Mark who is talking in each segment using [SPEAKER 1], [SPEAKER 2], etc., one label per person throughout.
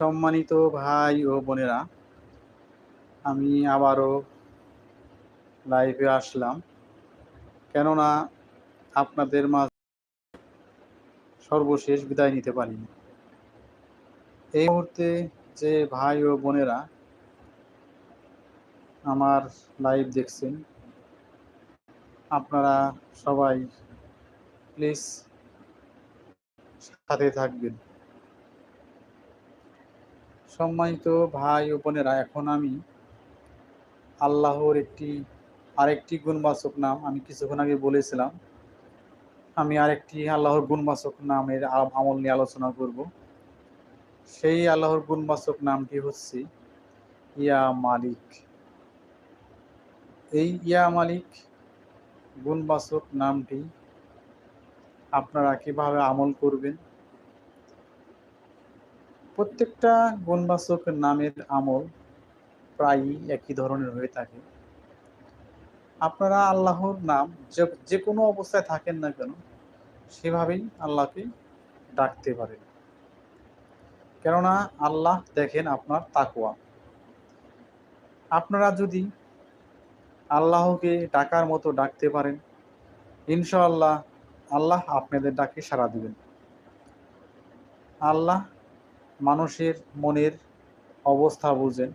[SPEAKER 1] সম্মানিত ভাই ও বোনেরা, আমি আবারও লাইভে আসলাম। কেননা আপনাদের মাঝে সর্বশেষ বিদায় নিতে পারিনি। এই মুহূর্তে যে ভাই ও বোনেরা আমার লাইভ দেখছেন, আপনারা সবাই প্লিজ সাথে থাকবেন। সম্মানিত ভাই ও বোনেরা, এখন আমি আল্লাহর একটি, আরেকটি গুণবাচক নাম আমি কিছুক্ষণ আগে বলেছিলাম। আমি আরেকটি আল্লাহর গুণবাচক নামের আমল নিয়ে আলোচনা করব। সেই আল্লাহর গুণবাচক নামটি হচ্ছে ইয়া মালিক। এই ইয়া মালিক গুণবাচক নামটি আপনারা কীভাবে আমল করবেন? প্রত্যেকটা গুণবাচক নামের আমল প্রায়ই একই ধরনের হয়ে থাকে। আপনারা আল্লাহর নাম যে যে কোনো অবস্থায় থাকেন না কেন, সেভাবেই আল্লাহকে ডাকতে পারেন। কেননা আল্লাহ দেখেন আপনার তাকুয়া আপনারা যদি আল্লাহকে ডাকার মতো ডাকতে পারেন, ইনশাআল্লাহ আল্লাহ আপনাদের ডাকে সাড়া দিবেন। আল্লাহ মানুষের মনের অবস্থা বুঝেন।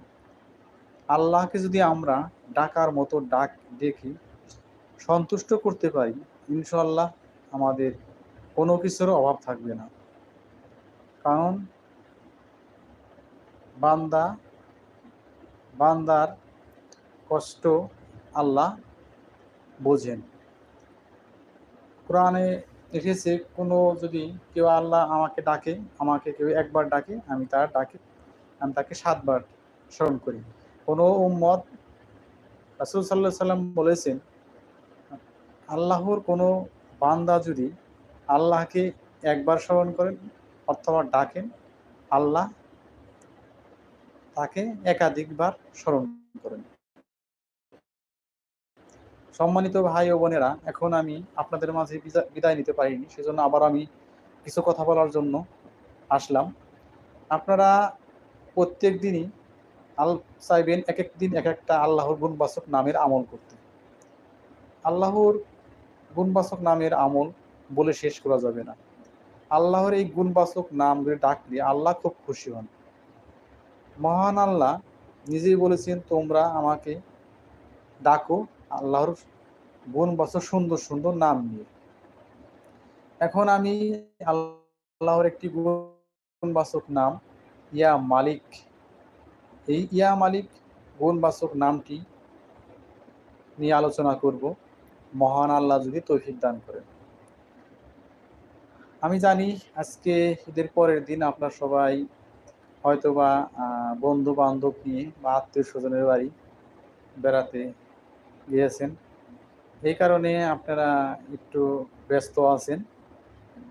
[SPEAKER 1] আল্লাহকে যদি আমরা ডাকার মতো ডাক দেখি, সন্তুষ্ট করতে পারি ইনশাল্লাহ আমাদের কোনো কিছুর অভাব থাকবে না। কারণ বান্দা, বান্দার কষ্ট আল্লাহ বোঝেন। কোরআনে এসেছে কোনো যদি কেউ আল্লাহ আমাকে ডাকে, আমাকে কেউ একবার ডাকে, আমি তার ডাকে, আমি তাকে সাতবার স্মরণ করি। কোনো উম্মত রাসুল সাল্লাহ সাল্লাম বলেছেন, আল্লাহর কোনো বান্দা যদি আল্লাহকে একবার স্মরণ করেন অথবা ডাকেন, আল্লাহ তাকে একাধিকবার স্মরণ করেন। সম্মানিত ভাই ও বোনেরা, এখন আমি আপনাদের মাঝে বিদায় নিতে পারিনি, সেজন্য আবার আমি কিছু কথা বলার জন্য আসলাম। আপনারা প্রত্যেক দিনই আল চাইবেন এক এক দিন এক একটা আল্লাহর গুণবাচক নামের আমল করতে। আল্লাহর গুণবাচক নামের আমল বলে শেষ করা যাবে না। আল্লাহর এই গুণবাচক নামগুলি ডাকলে আল্লাহ খুব খুশি হন। মহান আল্লাহ নিজেই বলেছেন, তোমরা আমাকে ডাকো আল্লাহর গুণ গুণবাচক সুন্দর সুন্দর নাম নিয়ে। এখন আমি আল্লাহর একটি গুণবাচক নাম, ইয়া মালিক। এই ইয়া মালিক গুণবাচক নামটি নিয়ে আলোচনা করব। মহান আল্লাহ যদি তৌফিক দান করেন। আমি জানি আজকে ঈদের পরের দিন আপনার সবাই হয়তোবা বন্ধু বান্ধব নিয়ে বা আত্মীয় স্বজনের বাড়ি বেড়াতে গিয়েছেন এই কারণে আপনারা একটু ব্যস্ত আছেন।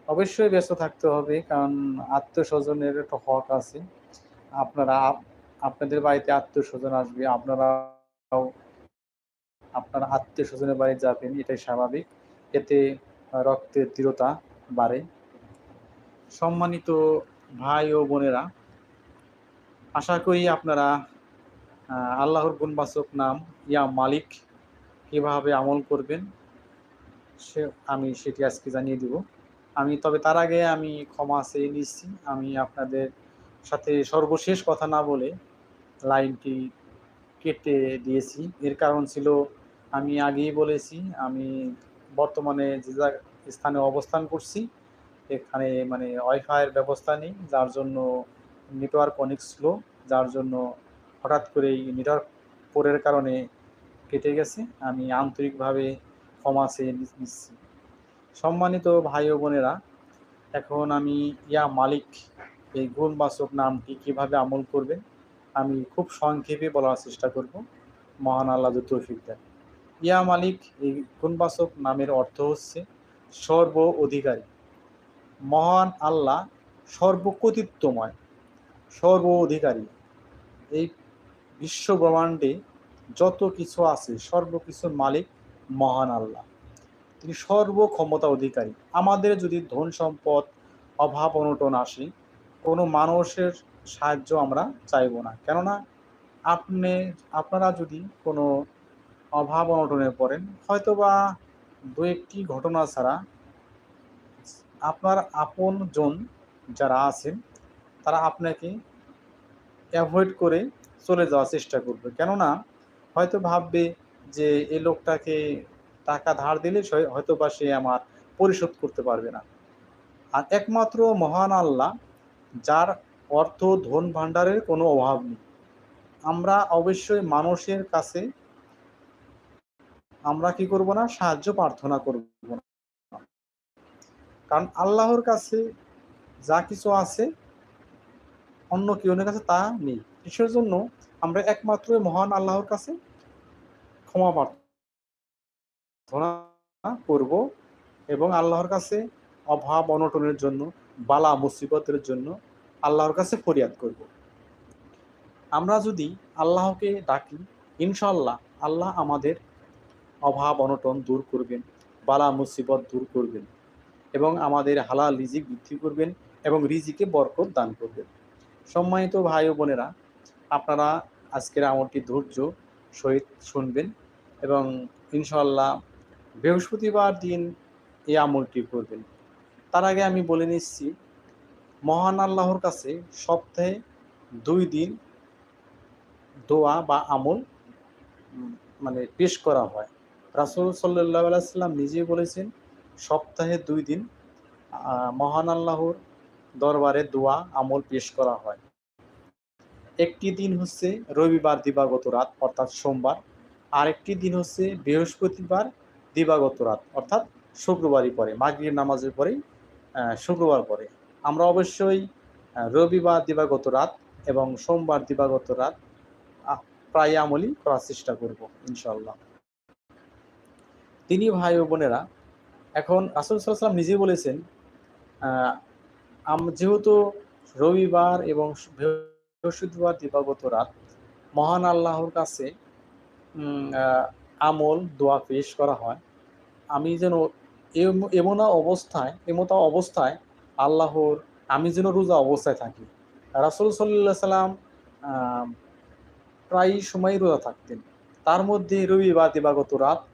[SPEAKER 1] অবশ্যই ব্যস্ত থাকতে হবে, কারণ আত্মীয় স্বজনের একটা হক আছে। আপনারা আপ- আপনাদের বাড়িতে আত্মীয় স্বজন আসবে, আপনারাও আপনার আত্মীয় স্বজনের বাড়ি যাবেন, এটাই স্বাভাবিক। এতে রক্তের দৃঢ়তা বাড়ে। সম্মানিত ভাই ও বোনেরা, আশা করি আপনারা আল্লাহর গুণবাচক নাম ইয়া মালিক কীভাবে আমল করবেন, সে আমি সেটি আজকে জানিয়ে দিব। আমি, তবে তার আগে আমি ক্ষমা চেয়ে নিচ্ছি। আমি আপনাদের সাথে সর্বশেষ কথা না বলে লাইনটি কেটে দিয়েছি। এর কারণ ছিল, আমি আগেই বলেছি, আমি বর্তমানে যে স্থানে অবস্থান করছি, এখানে মানে ওয়াইফাইয়ের ব্যবস্থা নেই, যার জন্য নেটওয়ার্ক অনেক স্লো যার জন্য হঠাৎ করেই নেটওয়ার্ক পোরের কারণে কেটে গেছে। আমি আন্তরিকভাবে ক্ষমা চেয়ে নিচ্ছি। সম্মানিত ভাই ও বোনেরা, এখন আমি ইয়া মালিক এই গুণবাচক নামটি কীভাবে আমল করবেন, আমি খুব সংক্ষেপে বলার চেষ্টা করব। মহান আল্লাহ তৌফিক দেন। ইয়া মালিক, এই গুণবাচক নামের অর্থ হচ্ছে সর্ব অধিকারী। মহান আল্লাহ সর্বকতিত্বময়, সর্ব অধিকারী। এই বিশ্ব ব্রহ্মাণ্ডে যত কিছু আছে, সর্বকিছুর মালিক মহান আল্লাহ। তিনি সর্ব ক্ষমতা অধিকারী। আমাদের যদি ধন সম্পদ, অভাব অনটন আসে, কোনো মানুষের সাহায্য আমরা চাইব না। কেননা, আপনি, আপনারা যদি কোনো অভাব অনটনে পড়েন, হয়তোবা দু একটি ঘটনা ছাড়া আপনার আপনজন যারা আছেন, তারা আপনাকে অ্যাভয়েড করে চলে যাওয়ার চেষ্টা করবে। কেননা হয়তো ভাববে যে এ লোকটাকে টাকা ধার দিলে হয়তো বা সে আমার পরিশোধ করতে পারবে না। আর একমাত্র মহান আল্লাহ, যার অর্থ ধন ভাণ্ডারের কোনো অভাব নেই। আমরা অবশ্যই মানুষের কাছে আমরা কি করব না, সাহায্য প্রার্থনা করব না। কারণ আল্লাহর কাছে যা কিছু আছে, অন্য কেউ কাছে তা নেই। কিসের জন্য আমরা একমাত্র মহান আল্লাহর কাছে ক্ষমা প্রার্থনা করব এবং আল্লাহর কাছে অভাব অনটনের জন্য, বালা মুসিবতের জন্য আল্লাহর কাছে ফরিয়াদ করব। আমরা যদি আল্লাহকে ডাকি ইনশাল্লাহ আল্লাহ আমাদের অভাব অনটন দূর করবেন, বালা মুসিবত দূর করবেন এবং আমাদের হালাল রিজিক বৃদ্ধি করবেন এবং রিজিকে বরকত দান করবেন। সম্মানিত ভাই বোনেরা, আপনারা আজকের আমলটি ধৈর্য সহিত শুনবেন এবং ইনশাল্লাহ বৃহস্পতিবার দিন এই আমলটি করবেন। তার আগে আমি বলে নিচ্ছি, মহান আল্লাহর কাছে সপ্তাহে দুই দিন দোয়া বা আমল মানে পেশ করা হয়। রাসুল সাল্লাহ সাল্লাম নিজেই বলেছেন, সপ্তাহে দুই দিন মহান আল্লাহর দরবারে দোয়া, আমল পেশ করা হয়। একটি দিন হচ্ছে রবিবার দিবাগত রাত, অর্থাৎ সোমবার। আরেকটি দিন হচ্ছে বৃহস্পতিবার দিবাগত রাত, অর্থাৎ শুক্রবারই পরে মাগরিব নামাজের পরেই শুক্রবার পরে আমরা অবশ্যই রবিবার দিবাগত রাত এবং সোমবার দিবাগত রাত প্রায় আমলই করার চেষ্টা করব ইনশাল্লাহ তিনি ভাই ও বোনেরা, এখন রাসুল সাল্লাম নিজে বলেছেন যেহেতু রবিবার এবং বৃহস্পতিবার দিবাগত রাত। মহান আল্লাহর কাছে আমল, দোয়া পেশ করা হয়। আমি যেন এম- এমন অবস্থায়, এমতো অবস্থায় আল্লাহর, আমি যেন রোজা অবস্থায় থাকি। রাসুল সাল্লাহ সাল্লাম প্রায় সময় রোজা থাকতেন। তার মধ্যে রবিবার দিবাগত রাত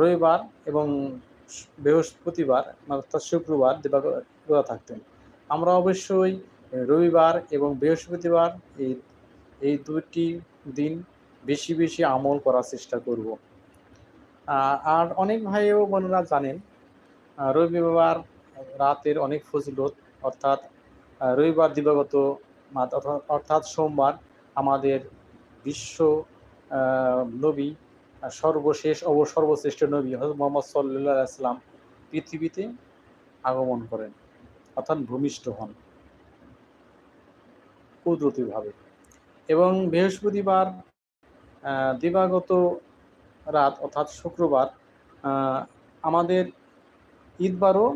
[SPEAKER 1] রবিবার এবং বৃহস্পতিবার, অর্থাৎ শুক্রবার দিবাগত রোজা থাকতেন। আমরা অবশ্যই রবিবার এবং বৃহস্পতিবার এই এই দুটি দিন বেশি বেশি আমল করার চেষ্টা করব। আর অনেক ভাই ও বোনেরা জানেন রবিবার রাতের অনেক ফজিলত, অর্থাৎ রবিবার দিবাগত অর্থাৎ- সোমবার আমাদের বিশ্ব নবী সর্বশেষ ও সর্বশ্রেষ্ঠ নবী হজরত মোহাম্মদ সাল্লাহ আসলাম পৃথিবীতে আগমন করেন, অর্থাৎ ভূমিষ্ঠ হন। কুদরতিভাবে। এবং বৃহস্পতিবার দিবাগত রাত অর্থাৎ শুক্রবার আমাদের ঈদবারও,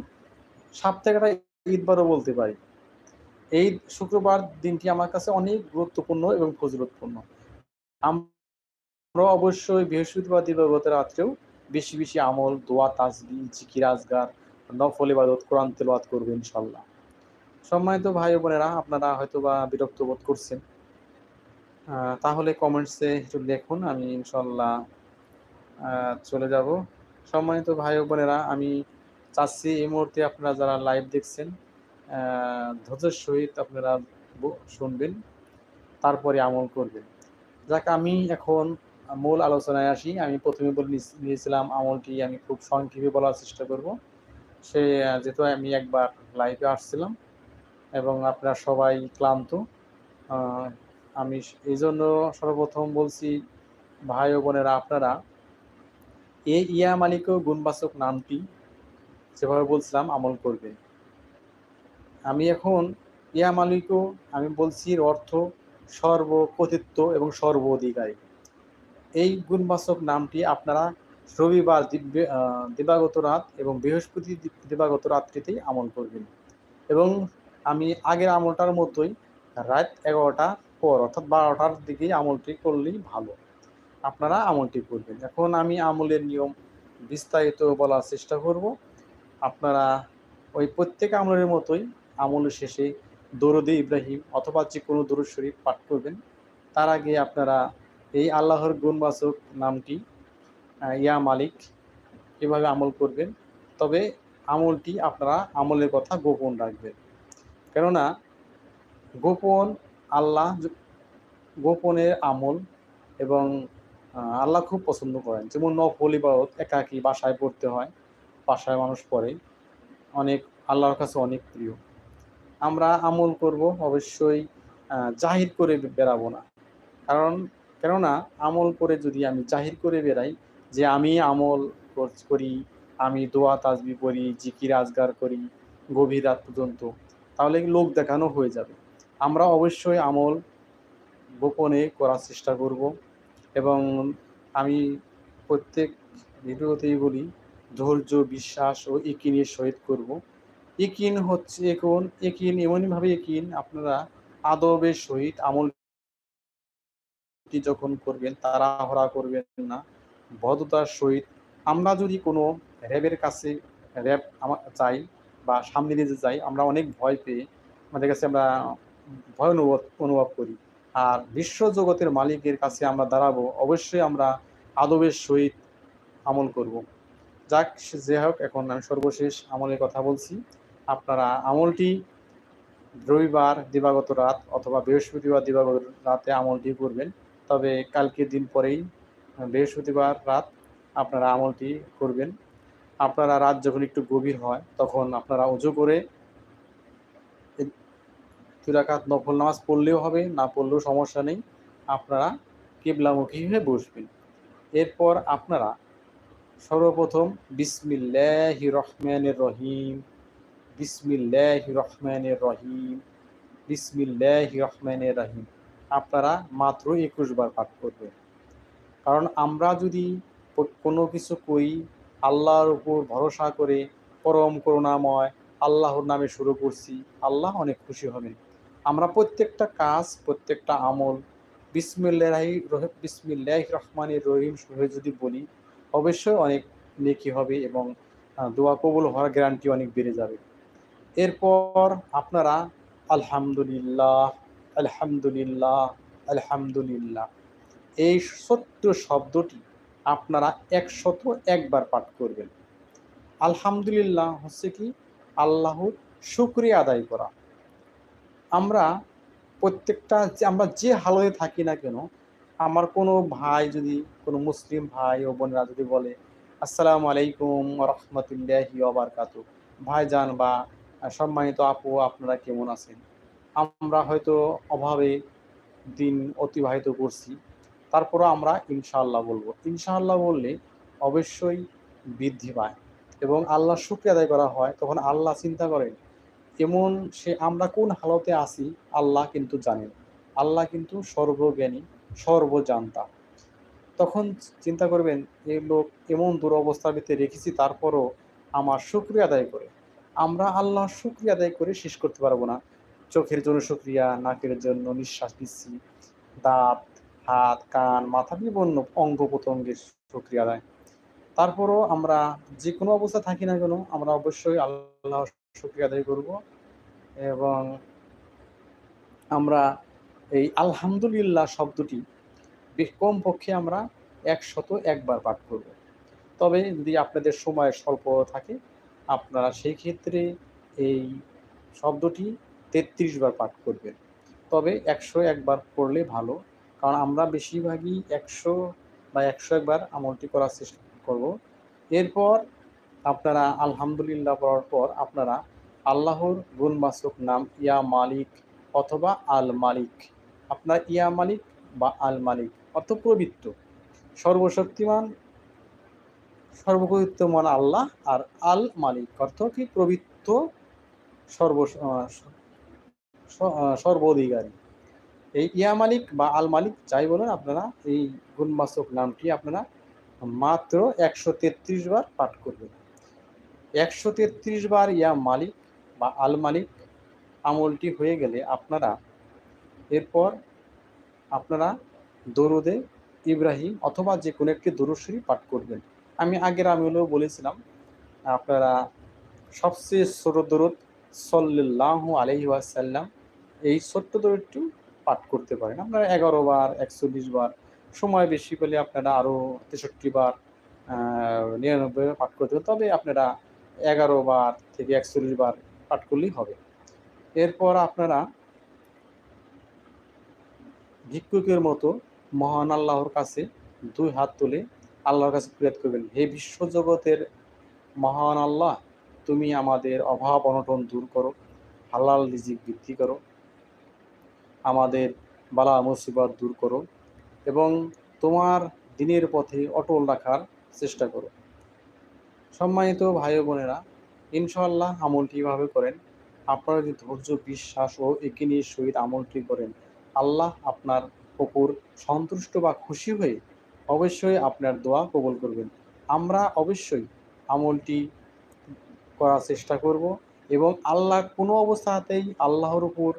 [SPEAKER 1] সাপ্তাহিকটা ঈদবারও বলতে পারি। এই শুক্রবার দিনটি আমার কাছে অনেক গুরুত্বপূর্ণ এবং ফজিলতপূর্ণ। আমরা অবশ্যই বৃহস্পতিবার, দিবাগত রাত্রেও বেশি বেশি আমল, দোয়া, তাজবি, জিকির, আজগার, নফল ইবাদত, কোরআন তেলাওয়াত করবে ইনশাল্লাহ। সম্মানিত ভাই বোনেরা, আপনারা হয়তো বা বিরক্ত বোধ করছেন। তাহলে কমেন্টসে একটু দেখুন আমি ইনশাল্লাহ চলে যাব। সম্মানিত ভাই বোনেরা, আমি চাচ্ছি এই মুহূর্তে আপনারা যারা লাইভ দেখছেন ধৈর্যের সহিত আপনারা শুনবেন, তারপরে আমল করবেন। যাক, আমি এখন মূল আলোচনায় আসি। আমি প্রথমে বলে নিয়েছিলাম, আমলটি আমি খুব সংক্ষেপে বলার চেষ্টা করব। সে যেহেতু আমি একবার লাইভে আসছিলাম এবং আপনারা সবাই ক্লান্ত। আমি এই জন্য সর্বপ্রথম বলছি, ভাই ও বোনেরা, আপনারা এই ইয়া মালিক গুণবাচক নামটি যেভাবে বলছিলাম, আমল করবেন। আমি এখন ইয়া মালিকও, আমি বলছি অর্থ সর্বকৃতিত্ব এবং সর্ব অধিকারী এই গুণবাচক নামটি আপনারা রবিবার দিবাগত রাত এবং বৃহস্পতি দিবাগত রাত্রিতেই আমল করবেন। এবং আমি আগের আমলটার মতোই রাত এগারোটা পর অর্থাৎ বারোটার দিকে আমলটি করলেই ভালো। আপনারা আমলটি করবেন। এখন আমি আমলের নিয়ম বিস্তারিত বলার চেষ্টা করব। আপনারা ওই প্রত্যেক আমলের মতোই আমলের শেষে দরুদে ইব্রাহিম অথবা যে কোনো দরুদ শরীফ পাঠ করবেন। তার আগে আপনারা এই আল্লাহর গুণবাচক নামটি ইয়া মালিক এভাবে আমল করবেন। তবে আমলটি আপনারা আমলের কথা গোপন রাখবেন। কেননা গোপন আল্লাহ গোপনের আমল এবং আল্লাহ খুব পছন্দ করেন। যেমন নফল ইবাদত একাকী বাসায় পড়তে হয়, বাসায় মানুষ পড়ে। অনেক, আল্লাহর কাছে অনেক প্রিয়। আমরা আমল করব অবশ্যই জাহির করে বে- বেরাবো না। কারণ, কেননা আমল করে যদি আমি জাহির করে বেরাই যে আমি আমল করি, আমি দোয়া তাজবি করি, জিকির আজগার করি, গভীর রাত পর্যন্ত তাহলে লোক দেখানো হয়ে যাবে। আমরা অবশ্যই আমল গোপনে করার চেষ্টা করব এবং আমি প্রত্যেক ভিডিওতেই বলি, ধৈর্য, বিশ্বাস ও ইকিনের সহিত করব। ইকিন হচ্ছে এখন একিন এমনইভাবে একিন আপনারা আদবের সহিত আমলটি যখন করবেন, তাড়াহড়া করবেন না ভদ্রতার সহিত। আমরা যদি কোনো র্যাবের কাছে র্যাব চাই বা সামনে দিতে যাই, আমরা অনেক ভয় পেয়ে আমাদের কাছে আমরা ভয় অনুভব অনুভব করি। আর বিশ্ব জগতের মালিকের কাছে আমরা দাঁড়াবো, অবশ্যই আমরা আদবের সহিত আমল করব। যাক, যে হোক, এখন আমি সর্বশেষ আমলের কথা বলছি। আপনারা আমলটি রবিবার দিবাগত রাত অথবা বৃহস্পতিবার দিবাগত রাতে আমলটি করবেন। তবে কালকে দিন পরেই বৃহস্পতিবার রাত আপনারা আমলটি করবেন। আপনারা রাত যখন একটু গভীর হয়, তখন আপনারা উজু করে দুই রাকাত নফল নামাজ পড়লেও হবে, না পড়লেও সমস্যা নেই। আপনারা কিবলামুখী হয়ে বসবেন। এরপর আপনারা সর্বপ্রথম বিসমিল্লাহি রহমানের রহিম, বিসমিল্লাহি রহমানের রহিম, বিসমিল্লাহি রহমানের রহিম। আপনারা মাত্র একুশ বার পাঠ করবেন। কারণ আমরা যদি কোনো কিছু করি আল্লাহর উপর ভরসা করে পরম করুণাময় আল্লাহর নামে শুরু করছি। আল্লাহ অনেক খুশি হবেন আমরা প্রত্যেকটা কাজ, প্রত্যেকটা আমল বিসমিল্লাহি বিসমিল্লাহি রহমানের রহিম যদি বলি, অবশ্যই অনেক নেকি হবে এবং দোয়া কবুল হওয়ার গ্যারান্টি অনেক বেড়ে যাবে। এরপর আপনারা আলহামদুলিল্লাহ আলহামদুলিল্লাহ আলহামদুলিল্লাহ। এই ছোট্ট শব্দটি আপনারা একশত একবার পাঠ করবেন। আলহামদুলিল্লাহ হচ্ছে কি, আল্লাহর শুক্রিয়া আদায় করা। আমরা প্রত্যেকটা আমরা যে হালতে থাকি না কেন, আমার কোনো ভাই যদি, কোনো মুসলিম ভাই ও বোনেরা যদি বলে, আসসালামু আলাইকুম রহমতুল্লাহি ওবারকাত ভাইজান বা সম্মানিত আপু, আপনারা কেমন আছেন? আমরা হয়তো অভাবে দিন অতিবাহিত করছি। তারপরও আমরা ইনশাআল্লাহ বলব। ইনশাআল্লাহ বললে অবশ্যই বৃদ্ধি পায় এবং আল্লাহ শুক্রিয়া আদায় করা হয়। তখন আল্লাহ চিন্তা করেন এমন সে, আমরা কোন হালতে আছি আল্লাহ কিন্তু জানেন। আল্লাহ কিন্তু সর্বজ্ঞানী, সর্বজান্তা। তখন চিন্তা করবেন এই লোক এমন দুরবস্থার রেখেছি, তারপরও আমার শুক্রিয়া আদায় করে। আমরা আল্লাহর শুক্রিয়া আদায় করে শেষ করতে পারব না। চোখের জন্য শুক্রিয়া, নাকের জন্য নিঃশ্বাস নিচ্ছি, দাঁত হাত, কান, মাথা বিভিন্ন অঙ্গ প্রত্যঙ্গের শুক্রিয়া আদায় তারপরও আমরা যে কোনো অবস্থা থাকি না কেন, আমরা অবশ্যই আল্লাহ শুক্রিয়া আদায় করব এবং আমরা এই আলহামদুলিল্লাহ শব্দটি কমপক্ষে আমরা একশত একবার পাঠ করব। তবে যদি আপনাদের সময় স্বল্প থাকে, আপনারা সেই ক্ষেত্রে এই শব্দটি তেত্রিশ বার পাঠ করবেন। তবে একশো একবার পড়লে ভালো। কারণ আমরা বেশিরভাগই একশো বা একশো একবার আমলটি করার চেষ্টা করব। এরপর আপনারা আলহামদুলিল্লাহ পড়ার পর আপনারা আল্লাহর গুণবাচক নাম ইয়া মালিক অথবা আল মালিক। আপনার ইয়া মালিক বা আল মালিক অর্থ পবিত্র। সর্বশক্তিমান সর্বপবিত্রমান আল্লাহ আর আল মালিক অর্থ কি পবিত্র সর্ব আহ, স- আহ, সর্ব অধিকারী এই ইয়া মালিক বা আল মালিক যাই বলেন আপনারা, এই গুণবাচক নামটি আপনারা মাত্র একশো তেত্রিশ বার পাঠ করবেন। একশো তেত্রিশ বার ইয়া মালিক বা আল মালিক আমলটি হয়ে গেলে আপনারা এরপর আপনারা দরুদে ইব্রাহিম অথবা যে কোনো একটি দরুদ শরীফ পাঠ করবেন। আমি আগের আমলেও বলেছিলাম, আপনারা সবচেয়ে ছোট দরুদ সল্লাহ আলহি ওয়াসাল্লাম, এই ছোট্ট দৌড়টি পাঠ করতে পারেন। আপনারা এগারো বার, একচল্লিশ বার, সময় বেশি পেলে আপনারা আরও তেষট্টি বার নিরানব্বই বার পাঠ করতে তবে আপনারা এগারো বার থেকে একচল্লিশ বার পাঠ করলেই হবে। এরপর আপনারা ভিক্ষুকের মতো মহান আল্লাহর কাছে দুই হাত তুলে আল্লাহর কাছে ফিরাত করবেন। হে বিশ্বজগতের মহান আল্লাহ, তুমি আমাদের অভাব অনটন দূর করো, হালাল রিজিক বৃদ্ধি করো আমাদের বালা মুসিবত দূর করো এবং তোমার দিনের পথে অটল রাখার চেষ্টা করো। সম্মানিত ভাই বোনেরা ইনশাল্লাহ আমলটি এভাবে করেন। আপনারা যদি ধৈর্য, বিশ্বাস ও একিনির সহিত আমলটি করেন, আল্লাহ আপনার উপর সন্তুষ্ট বা খুশি হয়ে অবশ্যই আপনার দোয়া কবল করবেন। আমরা অবশ্যই আমলটি করার চেষ্টা করব এবং আল্লাহ কোনো অবস্থাতেই আল্লাহর উপর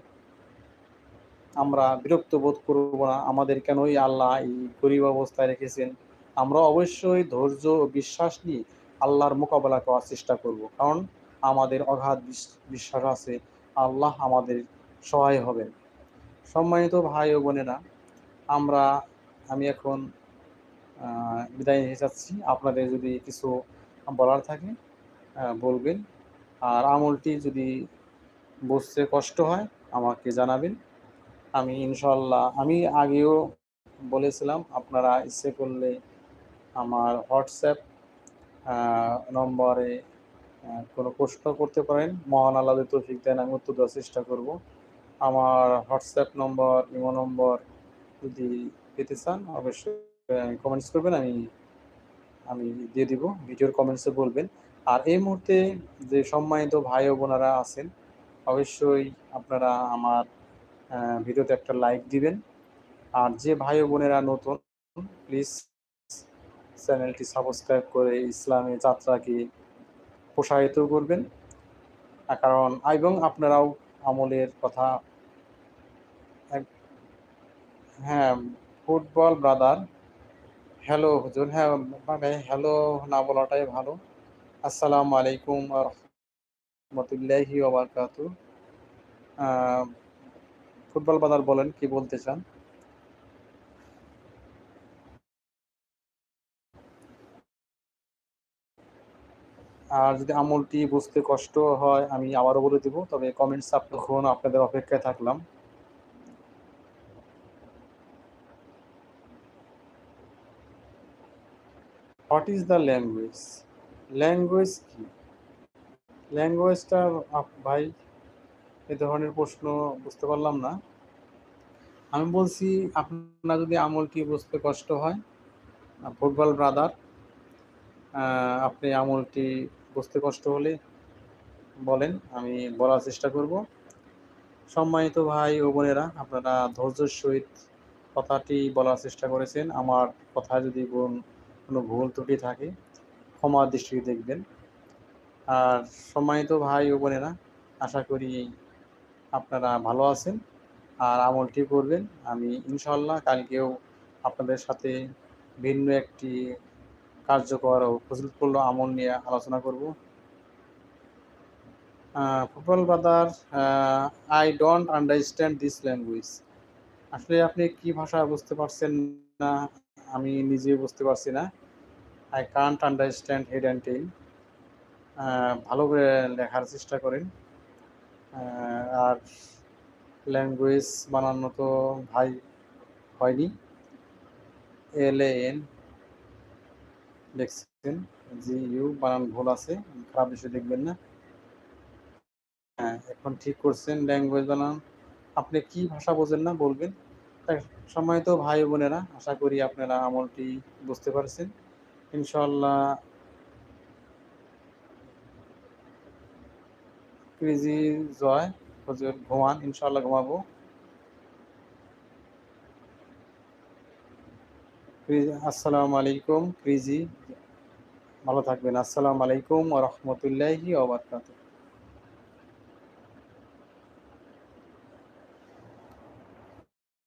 [SPEAKER 1] আমরা বিরক্ত বোধ করব না। আমাদের কেনই আল্লাহ এই গরিব অবস্থায় রেখেছেন? আমরা অবশ্যই ধৈর্য ও বিশ্বাস নিয়ে আল্লাহর মোকাবেলা করার চেষ্টা করব। কারণ আমাদের অগাধ বিশ্বাস আছে। আল্লাহ আমাদের সহায় হবেন। সম্মানিত ভাই ও বোনেরা, আমরা, আমি এখন বিদায় নিয়ে যাচ্ছি আপনাদের যদি কিছু বলার থাকে বলবেন। আর আমলটি যদি বুঝতে কষ্ট হয়, আমাকে জানাবেন। আমি ইনশাল্লাহ আমি আগেও বলেছিলাম, আপনারা ইচ্ছে করলে আমার হোয়াটসঅ্যাপ নম্বরে কোনো প্রশ্ন করতে পারেন। মহান আল্লাহ তৌফিক দেন, আমি উত্তর দেওয়ার চেষ্টা করব। আমার হোয়াটসঅ্যাপ নম্বর, ইমো নম্বর যদি পেতে চান, অবশ্যই কমেন্টস করবেন, আমি আমি দিয়ে দিব, ভিডিওর কমেন্টসে বলবেন। আর এই মুহূর্তে যে সম্মানিত ভাই ও বোনারা আছেন, অবশ্যই আপনারা আমার ভিডিওতে একটা লাইক দিবেন। আর যে ভাই বোনেরা নতুন প্লিজ চ্যানেলটি সাবস্ক্রাইব করে ইসলামী যাত্রাকে প্রসারিত করবেন। কারণ, এবং আপনারাও আমলের কথা হ্যাঁ ফুটবল ব্রাদার হ্যালো হুজুর হ্যাঁ ভাই হ্যালো না বলাটাই ভালো। আসসালামু আলাইকুম রহমতুল্লাহি ওবরকাত ফুটবল বাদার বলেন, কি বলতে চান? আর যদি আমলটি বুঝতে কষ্ট হয়, আমি আবারও বলে দিব, তবে কমেন্টস তখন আপনাদের অপেক্ষায় থাকলাম। What is the language language কি? ল্যাঙ্গুয়েজটা ভাই? এ ধরনের প্রশ্ন বুঝতে পারলাম না। আমি বলছি, আপনার যদি আমলটি বুঝতে কষ্ট হয়? ফুটবল ব্রাদার আপনি আমলটি বুঝতে কষ্ট হলে বলেন, আমি বলার চেষ্টা করব। সম্মানিত ভাই ও বোনেরা, আপনারা ধৈর্যের সহিত কথাটি বলার চেষ্টা করেছেন। আমার কথায় যদি কোনো ভুল ত্রুটি থাকে ক্ষমা দৃষ্টিতে দেখবেন। আর সম্মানিত ভাই ও বোনেরা, আশা করি আপনারা ভালো আছেন আর আমলটি করবেন, আমি ইনশাল্লাহ কালকেও আপনাদের সাথে ভিন্ন একটি কার্যকর ও ফজিলতপূর্ণ আমল নিয়ে আলোচনা করব। Football brother I don't understand this language আসলে আপনি কি ভাষা বুঝতে পারছেন না, আমি নিজে বুঝতে পারছি না। I can't understand head and tail ভালো করে লেখার চেষ্টা করেন। আর ল্যাঙ্গুয়েজ বানানো তো ভাই হয়নি। এল এন দেখছেন? জি ইউ বানান ভুল আছে, খারাপ বিষয় দেখবেন না। হ্যাঁ এখন ঠিক করছেন ল্যাঙ্গুয়েজ বানান। আপনি কি ভাষা বোঝেন না বলবেন? সময় তো ভাই বোনেরা, আশা করি আপনারা আমলটি বুঝতে পারছেন। ইনশাল্লাহ ক্রিজি জয়। হজর ঘুমান ইনশাল্লাহ ঘুমাবো। আসসালামু আলাইকুম ক্রিজি। ভালো থাকবেন। আসসালামু আলাইকুম ওয়া রাহমাতুল্লাহি ওয়া বারাকাতুহু।